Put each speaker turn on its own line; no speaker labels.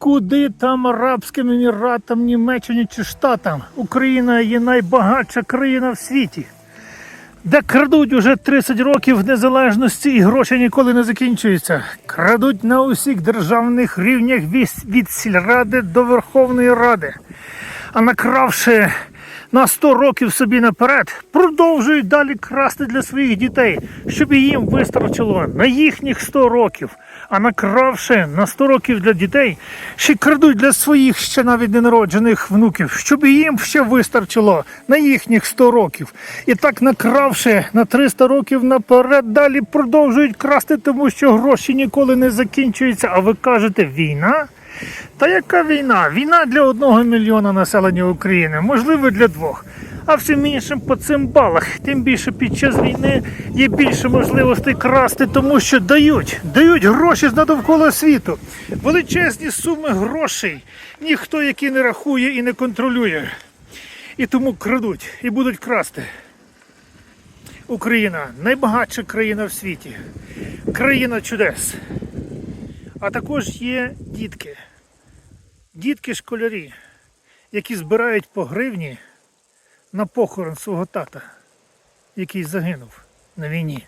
Куди там Арабським Еміратам, Німеччині чи Штатам? Україна є найбагатша країна в світі, де крадуть уже 30 років незалежності і гроші ніколи не закінчуються. Крадуть на усіх державних рівнях від, сільради до Верховної Ради. А накравши на 100 років собі наперед, продовжують далі красти для своїх дітей, щоб їм вистачило на їхніх 100 років. А накравши на 100 років для дітей, ще крадуть для своїх ще навіть ненароджених внуків, щоб їм ще вистачило на їхніх 100 років. І так накравши на 300 років наперед, далі продовжують красти, тому що гроші ніколи не закінчуються. А ви кажете, війна? Та яка війна? Війна для одного мільйона населення України, можливо, для двох. А всім іншим по цим балах. Тим більше під час війни є більше можливостей красти, тому що дають, дають гроші з надовкола світу. Величезні суми грошей. Ніхто які не рахує і не контролює. І тому крадуть і будуть красти. Україна найбагатша країна в світі, країна чудес. А також є дітки, дітки-школярі, які збирають по гривні на похорон свого тата, який загинув на війні.